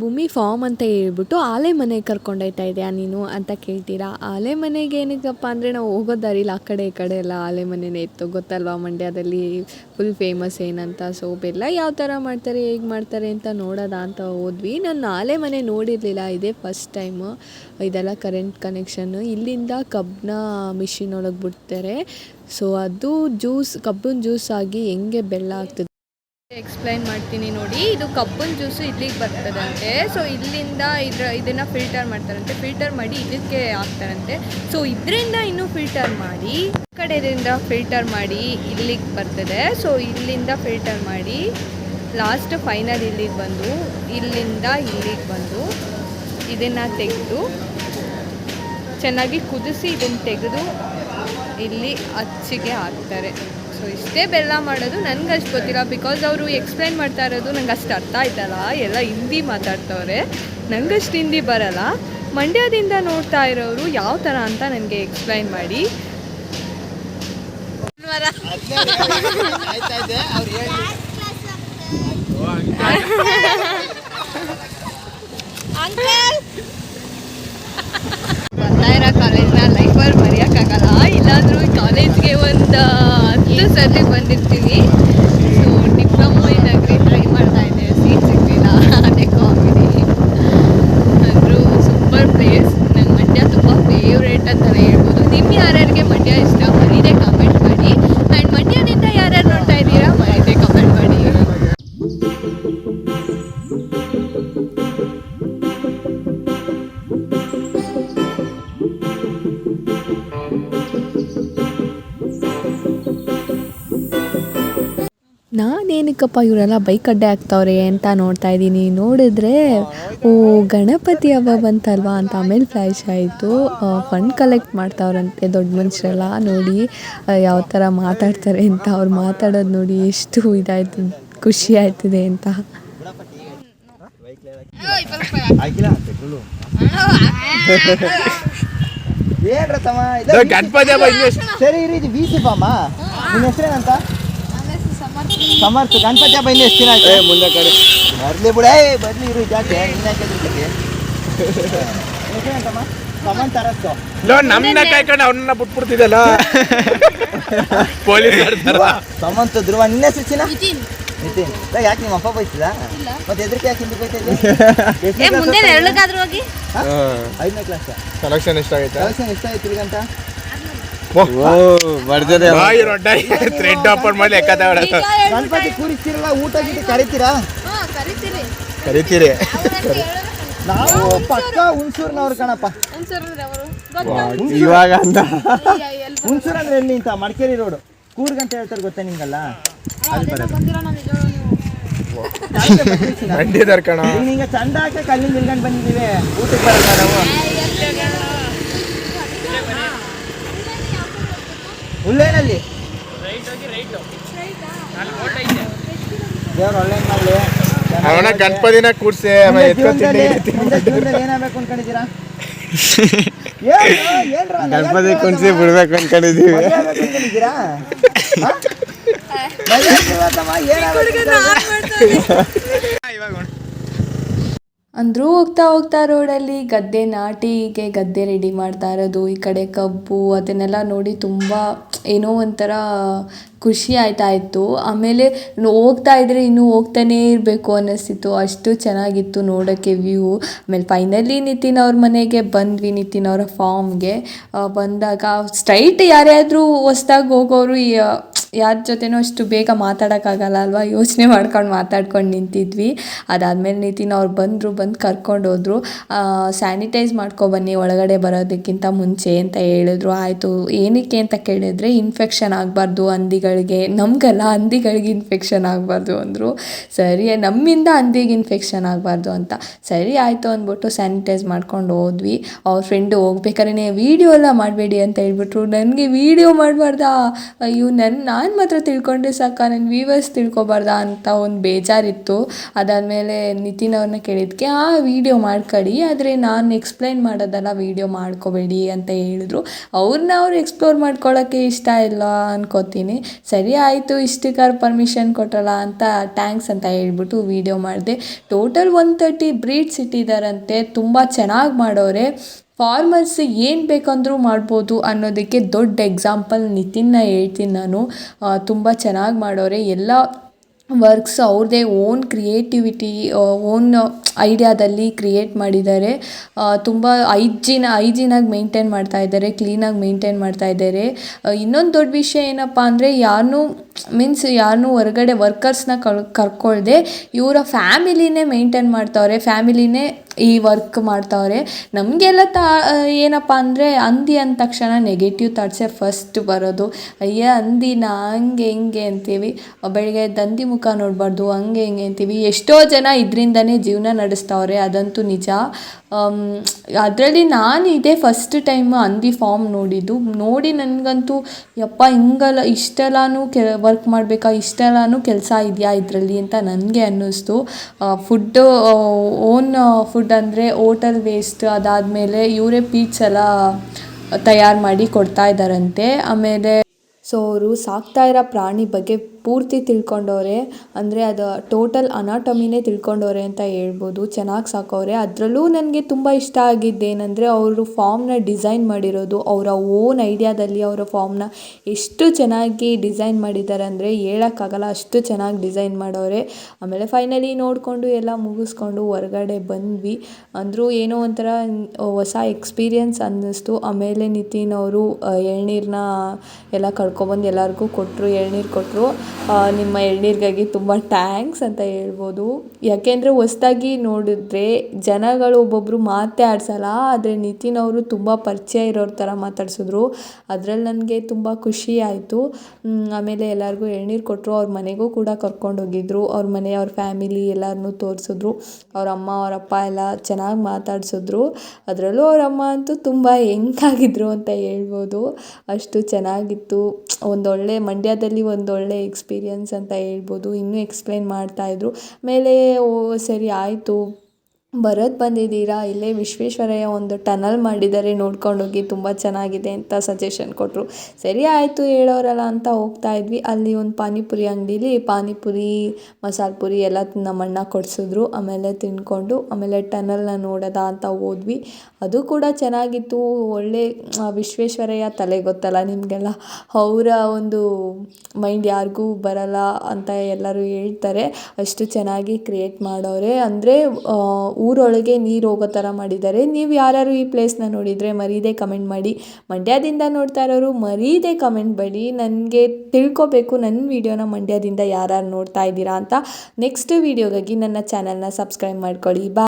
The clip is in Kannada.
ಭೂಮಿ ಫಾರ್ಮ್ ಅಂತ ಹೇಳ್ಬಿಟ್ಟು ಆಲೆ ಮನೆಗೆ ಕರ್ಕೊಂಡೋಯ್ತಾ ಇದೆಯಾ ನೀನು ಅಂತ ಕೇಳ್ತೀರಾ? ಆಲೆ ಮನೆಗೆ ಏನಕ್ಕಪ್ಪ ಅಂದರೆ ನಾವು ಹೋಗೋ ದಾರಿಲಿ ಆ ಕಡೆ, ಈ ಕಡೆ ಎಲ್ಲ ಆಲೆ ಮನೆನೇ ಇತ್ತು. ಗೊತ್ತಲ್ವಾ ಮಂಡ್ಯದಲ್ಲಿ ಫುಲ್ ಫೇಮಸ್ ಏನಂತ? ಸೊ ಬೆಲ್ಲ ಯಾವ ಥರ ಮಾಡ್ತಾರೆ, ಹೇಗೆ ಮಾಡ್ತಾರೆ ಅಂತ ನೋಡೋದ ಅಂತ ಹೋದ್ವಿ. ನಾನು ಆಲೆ ಮನೆ ನೋಡಿರಲಿಲ್ಲ. ಇದೇ ಫಸ್ಟ್ ಟೈಮು ಇದೆಲ್ಲ ಕರೆಂಟ್ ಕನೆಕ್ಷನ್ನು ಇಲ್ಲಿಂದ ಕಬ್ಬನ ಮಿಷಿನ್ ಒಳಗೆ ಬಿಡ್ತಾರೆ. ಸೊ ಅದು ಜ್ಯೂಸ್ ಕಬ್ಬಿನ ಜ್ಯೂಸ್ ಆಗಿ ಹೆಂಗೆ ಬೆಲ್ಲ ಆಗ್ತದೆ? ಎಕ್ಸ್ಪ್ಲೈನ್ ಮಾಡ್ತೀನಿ ನೋಡಿ. ಇದು ಕಬ್ಬನ್ ಜ್ಯೂಸು ಇಲ್ಲಿಗೆ ಬರ್ತದಂತೆ. ಸೊ ಇಲ್ಲಿಂದ ಇದ್ರ, ಇದನ್ನು ಫಿಲ್ಟರ್ ಮಾಡ್ತಾರಂತೆ. ಫಿಲ್ಟರ್ ಮಾಡಿ ಇದಕ್ಕೆ ಹಾಕ್ತಾರಂತೆ. ಸೊ ಇದರಿಂದ ಇನ್ನೂ ಫಿಲ್ಟರ್ ಮಾಡಿ ಕಡೆಯಿಂದ ಫಿಲ್ಟರ್ ಮಾಡಿ ಇಲ್ಲಿಗೆ ಬರ್ತದೆ. ಸೊ ಇಲ್ಲಿಂದ ಫಿಲ್ಟರ್ ಮಾಡಿ ಲಾಸ್ಟ್ ಫೈನಲ್ ಇಲ್ಲಿಗೆ ಬಂದು, ಇಲ್ಲಿಂದ ಇಲ್ಲಿಗೆ ಬಂದು ಇದನ್ನು ತೆಗೆದು, ಚೆನ್ನಾಗಿ ಕುದಿಸಿ ಇದನ್ನು ತೆಗೆದು ಇಲ್ಲಿ ಅಚ್ಚಿಗೆ ಹಾಕ್ತಾರೆ. ಸೊ ಇಷ್ಟೇ ಬೆಲ್ಲ ಮಾಡೋದು ನನಗೆ ಅಷ್ಟು ಗೊತ್ತಿಲ್ಲ. ಬಿಕಾಸ್ ಅವರು ಎಕ್ಸ್ಪ್ಲೈನ್ ಮಾಡ್ತಾ ಇರೋದು ನಂಗೆ ಅಷ್ಟು ಅರ್ಥ ಆಯ್ತಲ್ಲ. ಎಲ್ಲ ಹಿಂದಿ ಮಾತಾಡ್ತವ್ರೆ. ನಂಗಷ್ಟು ಹಿಂದಿ ಬರಲ್ಲ. ಮಂಡ್ಯದಿಂದ ನೋಡ್ತಾ ಇರೋರು ಯಾವ ಥರ ಅಂತ ನನಗೆ ಎಕ್ಸ್ಪ್ಲೈನ್ ಮಾಡಿ. ಬರ್ತಾ ಇಲ್ಲಾಂದ್ರೂ ಕಾಲೇಜ್ಗೆ ಒಂದು ಹತ್ತು ಸರ್ತಿ ಬಂದಿರ್ತೀನಿ ನಾನೇನಕ್ಕಪ್ಪ ಇವರೆಲ್ಲ ಬೈಕ್ ಅಡ್ಡೆ ಆಗ್ತಾವ್ರೆ ಅಂತ ನೋಡ್ತಾ ಇದ್ದೀನಿ. ನೋಡಿದ್ರೆ ಓ ಗಣಪತಿ ಹಬ್ಬ ಬಂತಲ್ವಾ ಅಂತ ಆಮೇಲೆ ಫ್ಲ್ಯಾಶ್ ಆಯಿತು. ಫಂಡ್ ಕಲೆಕ್ಟ್ ಮಾಡ್ತಾವ್ರಂತೆ ದೊಡ್ಡ ಮನುಷ್ಯರೆಲ್ಲ. ನೋಡಿ ಯಾವ ಥರ ಮಾತಾಡ್ತಾರೆ ಅಂತ ಅವ್ರು ಮಾತಾಡೋದು ನೋಡಿ ಎಷ್ಟು ಇದಾಯ್ತು ಖುಷಿ ಆಯ್ತಿದೆ ಅಂತ. ಏನ್ರ ತಮ್ಮ ಇದು ಗಣಪತಿ ಹಬ್ಬ ಸರಿ ಇರಿ ಇದು ಬಾಮ ನಿನ್ನ ಹೆಸರೇನಂತ? ಸಮರ್ಥ ಗಣಪತಿ ಹಬ್ಬ ಇನ್ನು ಎಷ್ಟು ದಿನ ಆಯ್ತು? ಮುಂದೆ ಕಡೆ. ಬರ್ಲಿ ಬಿಡ. ಏ ಬರ್ಲಿ ಇರು ಜಾತಿ ನಿನ್ನ ಹೆಸರೇನಂತಮ್ಮ ಸಮಂತ ಅರಸ್ತು ಲೋ ನಮ್ಮನ್ನ ಕಾಯ್ಕೊಂಡು ಅವ್ರನ್ನ ಬಿಟ್ಬಿಡ್ತಿದ್ದಲ್ಲ? ಪೊಲೀಸ್ ಸಮಂತ ಧ್ರುವ ನಿನ್ನ ಹೆಸರು ಚಿನ್ನ ನಿತಿನ್. ಯಾಕೆ ನಿಮ್ಮ ಅಪ್ಪ ಬೈತಿದ ಮತ್ತೆ ಎದ್ರಿಕೆ ಯಾಕೆ ಹಿಂದೆ ಬೈತಾ ಮುಂದೆ ನೆರಳಗಾದ್ರೂ ಹೋಗಿ? ಐದನೇ ಕ್ಲಾಸ್ ಸೆಲೆಕ್ಷನ್ ಎಷ್ಟಾಗೈತೆ? ಇಷ್ಟ ಎಷ್ಟಾಯ್ತು ತಿರ್ಗಂತ? ಥ್ರೆಡ್ ಓಪನ್ ಮಾಡಿ ಗಣಪತಿ ಕೂರಿಸ್ತಿರಲ್ಲ ಊಟ ಗೀಟ ಕರಿತೀರಾ? ಕರಿತೀರಿ. ನಾವು ಪಕ್ಕ ಹುಣಸೂರ್ನವ್ರು ಕಣಪ್ಪ. ಇವಾಗ ಅಂತ. ಹುಣಸೂರು ಅಂದ್ರೆ ಎಲ್ಲಿ ಅಂತ? ಮಡಿಕೇರಿ ರೋಡ್. ಕೂರ್ಗ್ ಅಂತ ಹೇಳ್ತಾರೆ ಗೊತ್ತಾ ನಿಂಗಲ್ಲ? ಅಲ್ಲಿ. ಮಂಡ್ಯದವ್ರ ಕಣ. ನಿಂಗೆ ಚಂದ ಹಾಕಿ ಕಲ್ಲಿಂದ ನಿಲ್ಕೊಂಡು ಬಂದಿದ್ದೀವಿ. ಊಟಕ್ಕೆ ಬರಲ್ಲ ನಾವು. ದೇವ್ರು ಮಾಡಲಿ ಅವನ ಗಣಪತಿನ ಎತ್ಕೊತೀನಿ ಏನಾಗಬೇಕು ಅನ್ಕೊಂಡಿದ್ದೀರಾ? ಗಣಪತಿ ಕುಣಿಸಿ ಬಿಡ್ಬೇಕು ಅನ್ಕೊಂಡಿದೀವಿ ಆಗ್ಬೇಕು ಅನ್ಕೊಂಡಿದ್ದೀರಾ? ಹ? ಮದ್ವೆ ಆಗ್ತಿಲ್ವತ್ತಮ್ಮ? ಏನಾಗ್ಬೇಕು ಅಂತ? ಅಂದರೂ ಹೋಗ್ತಾ ಹೋಗ್ತಾ ರೋಡಲ್ಲಿ ಗದ್ದೆ ನಾಟಿಗೆ ಗದ್ದೆ ರೆಡಿ ಮಾಡ್ತಾ ಇರೋದು, ಈ ಕಡೆ ಕಬ್ಬು ಅದನ್ನೆಲ್ಲ ನೋಡಿ ತುಂಬ ಏನೋ ಒಂಥರ ಖುಷಿ ಆಯ್ತಾ ಇತ್ತು. ಆಮೇಲೆ ಹೋಗ್ತಾ ಇದ್ರೆ ಇನ್ನೂ ಹೋಗ್ತಾನೇ ಇರಬೇಕು ಅನ್ನಿಸ್ತಿತ್ತು. ಅಷ್ಟು ಚೆನ್ನಾಗಿತ್ತು ನೋಡೋಕ್ಕೆ ವ್ಯೂ ಆಮೇಲೆ ಫೈನಲಿ ನಿತಿನ್ ಅವ್ರ ಮನೆಗೆ ಬಂದ್ವಿ, ನಿತಿನ್ ಅವರ ಫಾರ್ಮ್ಗೆ ಬಂದಾಗ ಸ್ಟ್ರೈಟ್ ಯಾರ್ಯಾದರೂ ಹೊಸ್ದಾಗಿ ಹೋಗೋರು ಯಾರ ಜೊತೆನೂ ಅಷ್ಟು ಬೇಗ ಮಾತಾಡೋಕ್ಕಾಗಲ್ಲ ಅಲ್ವಾ? ಯೋಚನೆ ಮಾಡ್ಕೊಂಡು ಮಾತಾಡ್ಕೊಂಡು ನಿಂತಿದ್ವಿ. ಅದಾದಮೇಲೆ ನಿತಿನ್ ಅವ್ರು ಬಂದರು, ಬಂದು ಕರ್ಕೊಂಡು ಹೋದರು. ಸ್ಯಾನಿಟೈಸ್ ಮಾಡ್ಕೊಬನ್ನಿ ಒಳಗಡೆ ಬರೋದಕ್ಕಿಂತ ಮುಂಚೆ ಅಂತ ಹೇಳಿದ್ರು. ಆಯಿತು, ಏನಕ್ಕೆ ಅಂತ ಕೇಳಿದರೆ ಇನ್ಫೆಕ್ಷನ್ ಆಗಬಾರ್ದು ಹಂದಿಗಳಿಗೆ. ನಮಗೆಲ್ಲ ಹಂದಿಗಳಿಗೆ ಇನ್ಫೆಕ್ಷನ್ ಆಗಬಾರ್ದು ಅಂದರು. ಸರಿ, ನಮ್ಮಿಂದ ಹಂದಿಗೆ ಇನ್ಫೆಕ್ಷನ್ ಆಗಬಾರ್ದು ಅಂತ. ಸರಿ, ಆಯಿತು ಅಂದ್ಬಿಟ್ಟು ಸ್ಯಾನಿಟೈಸ್ ಮಾಡ್ಕೊಂಡು ಹೋದ್ವಿ. ಅವ್ರ ಫ್ರೆಂಡು ಹೋಗ್ಬೇಕಾದ್ರೆ ವೀಡಿಯೋ ಎಲ್ಲ ಮಾಡಬೇಡಿ ಅಂತ ಹೇಳ್ಬಿಟ್ರು. ನನಗೆ ವೀಡಿಯೋ ಮಾಡಬಾರ್ದಾ? ಅಯ್ಯೋ ನನ್ನ ನಾನು ಮಾತ್ರ ತಿಳ್ಕೊಂಡ್ರೆ ಸಾಕ ನನ್ನ ವ್ಯೂವರ್ಸ್ ತಿಳ್ಕೊಬಾರ್ದಾ ಅಂತ ಒಂದು ಬೇಜಾರಿತ್ತು. ಅದಾದಮೇಲೆ ನಿತಿನ್ ಅವ್ರನ್ನ ಕೇಳಿದ್ಕೆ, ಆ ವೀಡಿಯೋ ಮಾಡ್ಕೊಳ್ಳಿ ಆದರೆ ನಾನು ಎಕ್ಸ್ಪ್ಲೈನ್ ಮಾಡೋದಲ್ಲ ವೀಡಿಯೋ ಮಾಡ್ಕೋಬೇಡಿ ಅಂತ ಹೇಳಿದ್ರು. ಅವ್ರನ್ನ ಅವ್ರು ಎಕ್ಸ್ಪ್ಲೋರ್ ಮಾಡ್ಕೊಳ್ಳೋಕ್ಕೆ ಇಷ್ಟ ಇಲ್ಲ ಅನ್ಕೋತೀನಿ. ಸರಿ ಆಯಿತು, ಇಷ್ಟಕ್ಕಾರ ಪರ್ಮಿಷನ್ ಕೊಟ್ರಲ್ಲ ಅಂತ ಥ್ಯಾಂಕ್ಸ್ ಅಂತ ಹೇಳ್ಬಿಟ್ಟು ವೀಡಿಯೋ ಮಾಡಿದೆ. ಟೋಟಲ್ ಒನ್ ತರ್ಟಿ ಬ್ರೀಡ್ಸ್ ಇಟ್ಟಿದ್ದಾರಂತೆ ತುಂಬ ಚೆನ್ನಾಗಿ ಮಾಡೋರೆ. ಫಾರ್ಮರ್ಸ್ ಏನು ಬೇಕಂದರೂ ಮಾಡ್ಬೋದು ಅನ್ನೋದಕ್ಕೆ ದೊಡ್ಡ ಎಕ್ಸಾಂಪಲ್ ನಿತಿನ್ನ ಹೇಳ್ತೀನಿ ನಾನು. ತುಂಬ ಚೆನ್ನಾಗಿ ಮಾಡೋರೆ. ಎಲ್ಲ ವರ್ಕ್ಸ್ ಅವ್ರದ್ದೇ ಓನ್ ಕ್ರಿಯೇಟಿವಿಟಿ ಓನ್ ಐಡಿಯಾದಲ್ಲಿ ಕ್ರಿಯೇಟ್ ಮಾಡಿದ್ದಾರೆ. ತುಂಬ ಐಜಿನ ಐಜಿನಾಗಿ ಮೇಂಟೈನ್ ಮಾಡ್ತಾ ಇದ್ದಾರೆ ಕ್ಲೀನಾಗಿ ಮೇಂಟೈನ್ ಮಾಡ್ತಾ ಇದ್ದಾರೆ. ಇನ್ನೊಂದು ದೊಡ್ಡ ವಿಷಯ ಏನಪ್ಪ ಅಂದರೆ ಯಾರನ್ನೂ ಮೀನ್ಸ್ ಯಾರನ್ನೂ ಹೊರಗಡೆ ವರ್ಕರ್ಸ್ನ ಕಳ್, ಕರ್ಕೊಳ್ದೆ, ಇವರ ಫ್ಯಾಮಿಲಿನೇ ಮೇಂಟೈನ್ ಮಾಡ್ತಾವ್ರೆ ಫ್ಯಾಮಿಲಿನೇ ಈ ವರ್ಕ್ ಮಾಡ್ತಾವ್ರೆ. ನಮಗೆಲ್ಲ ತಾ ಏನಪ್ಪ ಅಂದರೆ ಅಂದಿ ಅಂದ ತಕ್ಷಣ ನೆಗೆಟಿವ್ ಥಾಟ್ಸೇ ಫಸ್ಟ್ ಬರೋದು. ಅಯ್ಯ, ಹಂದಿನ, ಹಂಗೆ, ಹೆಂಗೆ ಅಂತೀವಿ. ಬೆಳಗ್ಗೆ ದಂದಿ ಮುಖ ನೋಡಬಾರ್ದು, ಹಂಗೆ, ಹಿಂಗೆ ಅಂತೀವಿ. ಎಷ್ಟೋ ಜನ ಇದರಿಂದನೇ ಜೀವನ ನಡೆಸ್ತವ್ರೆ, ಅದಂತೂ ನಿಜ. ಅದರಲ್ಲಿ ನಾನು ಇದೇ ಫಸ್ಟ್ ಟೈಮ್ ಹಂದಿ ಫಾರ್ಮ್ ನೋಡಿದ್ದು. ನೋಡಿ ನನಗಂತೂ, ಯಪ್ಪ, ಹಿಂಗಲ್ಲ, ಇಷ್ಟೆಲ್ಲನೂ ಕೆ ವರ್ಕ್ ಮಾಡಬೇಕಾ, ಇಷ್ಟೆಲ್ಲನೂ ಕೆಲಸ ಇದೆಯಾ ಇದರಲ್ಲಿ ಅಂತ ನನಗೆ ಅನ್ನಿಸ್ತು. ಫುಡ್ ಓನ್ ಫುಡ್ ಅಂದರೆ ಹೋಟೆಲ್ ವೇಸ್ಟ್ ಅದಾದಮೇಲೆ ಇವರೇ ಪೀಚ್ ಎಲ್ಲ ತಯಾರು ಮಾಡಿ ಕೊಡ್ತಾ ಇದ್ದಾರಂತೆ ಆಮೇಲೆ, ಸೊ, ಅವರು ಸಾಕ್ತಾ ಇರೋ ಪ್ರಾಣಿ ಬಗ್ಗೆ ಪೂರ್ತಿ ತಿಳ್ಕೊಂಡವ್ರೆ, ಅಂದರೆ ಅದು ಟೋಟಲ್ ಅನಾಟಮಿನೇ ತಿಳ್ಕೊಂಡವ್ರೆ ಅಂತ ಹೇಳ್ಬೋದು. ಚೆನ್ನಾಗಿ ಸಾಕವ್ರೆ. ಅದರಲ್ಲೂ ನನಗೆ ತುಂಬ ಇಷ್ಟ ಆಗಿದ್ದೇನೆಂದರೆ ಅವರು ಫಾರ್ಮ್ನ ಡಿಸೈನ್ ಮಾಡಿರೋದು. ಅವರ ಓನ್ ಐಡಿಯಾದಲ್ಲಿ ಅವರ ಫಾರ್ಮ್ನ ಎಷ್ಟು ಚೆನ್ನಾಗಿ ಡಿಸೈನ್ ಮಾಡಿದ್ದಾರೆ ಅಂದರೆ ಹೇಳೋಕ್ಕಾಗಲ್ಲ. ಅಷ್ಟು ಚೆನ್ನಾಗಿ ಡಿಸೈನ್ ಮಾಡೋರೆ ಆಮೇಲೆ ಫೈನಲಿ ನೋಡಿಕೊಂಡು ಎಲ್ಲ ಮುಗಿಸ್ಕೊಂಡು ಹೊರಗಡೆ ಬಂದ್ವಿ. ಅಂದರೂ ಏನೋ ಒಂಥರ ಹೊಸ ಎಕ್ಸ್ಪೀರಿಯನ್ಸ್ ಅನ್ನಿಸ್ತು. ಆಮೇಲೆ ನಿತಿನ್ ಅವರು ಎಳ್ನೀರನ್ನ ಎಲ್ಲ ಕಳ್ಕೊಬಂದು ಎಲ್ಲರಿಗೂ ಕೊಟ್ಟರು ಎಳ್ನೀರು ಕೊಟ್ಟರು ನಿಮ್ಮ ಎಳ್ನೀರಿಗಾಗಿ ತುಂಬ ಟ್ಯಾಂಕ್ಸ್ ಅಂತ ಹೇಳ್ಬೋದು. ಯಾಕೆಂದರೆ ಹೊಸ್ದಾಗಿ ನೋಡಿದ್ರೆ ಜನಗಳು ಒಬ್ಬೊಬ್ಬರು ಮಾತೇ ಆಡ್ಸಲ್ಲ, ಆದರೆ ನಿತಿನ್ ಅವರು ತುಂಬ ಪರಿಚಯ ಇರೋರ ಥರ ಮಾತಾಡ್ಸಿದ್ರು. ಅದ್ರಲ್ಲಿ ನನಗೆ ತುಂಬ ಖುಷಿ ಆಯಿತು. ಆಮೇಲೆ ಎಲ್ಲರಿಗೂ ಎಳ್ನೀರು ಕೊಟ್ಟರು ಅವ್ರ ಮನೆಗೂ ಕೂಡ ಕರ್ಕೊಂಡೋಗಿದ್ರು ಅವ್ರ ಮನೆ, ಅವ್ರ ಫ್ಯಾಮಿಲಿ ಎಲ್ಲರನ್ನೂ ತೋರಿಸಿದ್ರು. ಅವ್ರ ಅಮ್ಮ, ಅವ್ರ ಅಪ್ಪ ಎಲ್ಲ ಚೆನ್ನಾಗಿ ಮಾತಾಡಿಸಿದ್ರು. ಅದರಲ್ಲೂ ಅವ್ರ ಅಮ್ಮ ಅಂತೂ ತುಂಬ ಹೆಂಗಾಗಿದ್ರು ಅಂತ ಹೇಳ್ಬೋದು. ಅಷ್ಟು ಚೆನ್ನಾಗಿತ್ತು. ಒಂದೊಳ್ಳೆ ಮಂಡ್ಯದಲ್ಲಿ ಒಂದೊಳ್ಳೆ ಎಕ್ಸ್ಪೀರಿಯನ್ಸ್ ಅಂತ ಹೇಳ್ಬೋದು. ಇನ್ನೂ ಎಕ್ಸ್ಪ್ಲೇನ್ ಮಾಡ್ತಾಯಿದ್ರು ಮೇಲೆ ಓ ಸರಿ ಆಯಿತು. ಬರೋದು ಬಂದಿದ್ದೀರಾ? ಇಲ್ಲೇ ವಿಶ್ವೇಶ್ವರಯ್ಯ ಒಂದು ಟನಲ್ ಮಾಡಿದ್ದಾರೆ, ನೋಡ್ಕೊಂಡೋಗಿ ತುಂಬ ಚೆನ್ನಾಗಿದೆ ಅಂತ ಸಜೆಷನ್ ಕೊಟ್ಟರು ಸರಿ ಆಯಿತು ಹೇಳೋರಲ್ಲ ಅಂತ ಹೋಗ್ತಾ ಇದ್ವಿ. ಅಲ್ಲಿ ಒಂದು ಪಾನಿಪುರಿ ಅಂಗಡೀಲಿ ಪಾನಿಪುರಿ, ಮಸಾಲೆ ಪುರಿ ಎಲ್ಲ ನಮ್ಮ ಅಣ್ಣ ಕೊಡಿಸಿದ್ರು. ಆಮೇಲೆ ತಿಂದ್ಕೊಂಡು ಆಮೇಲೆ ಟನಲ್ನ ನೋಡೋದ ಅಂತ ಹೋದ್ವಿ. ಅದು ಕೂಡ ಚೆನ್ನಾಗಿತ್ತು. ಒಳ್ಳೆ ವಿಶ್ವೇಶ್ವರಯ್ಯ ತಲೆ ಗೊತ್ತಲ್ಲ ನಿಮಗೆಲ್ಲ. ಅವರ ಒಂದು ಮೈಂಡ್ ಯಾರಿಗೂ ಬರಲ್ಲ ಅಂತ ಎಲ್ಲರೂ ಹೇಳ್ತಾರೆ. ಅಷ್ಟು ಚೆನ್ನಾಗಿ ಕ್ರಿಯೇಟ್ ಮಾಡೋರೆ. ಅಂದರೆ ಊರೊಳಗೆ ನೀರು ಹೋಗೋ ಥರ ಮಾಡಿದ್ದಾರೆ. ನೀವು ಯಾರು ಈ ಪ್ಲೇಸ್ನ ನೋಡಿದರೆ ಮರೀದೆ ಕಮೆಂಟ್ ಮಾಡಿ. ಮಂಡ್ಯದಿಂದ ನೋಡ್ತಾ ಇರೋರು ಮರೀದೆ ಕಮೆಂಟ್ ಮಾಡಿ ನನಗೆ ತಿಳ್ಕೊಬೇಕು ನನ್ನ ವೀಡಿಯೋನ ಮಂಡ್ಯದಿಂದ ಯಾರು ನೋಡ್ತಾ ಇದ್ದೀರಾ ಅಂತ. ನೆಕ್ಸ್ಟ್ ವೀಡಿಯೋಗಾಗಿ ನನ್ನ ಚಾನಲ್ನ ಸಬ್ಸ್ಕ್ರೈಬ್ ಮಾಡ್ಕೊಳ್ಳಿ. ಬಾ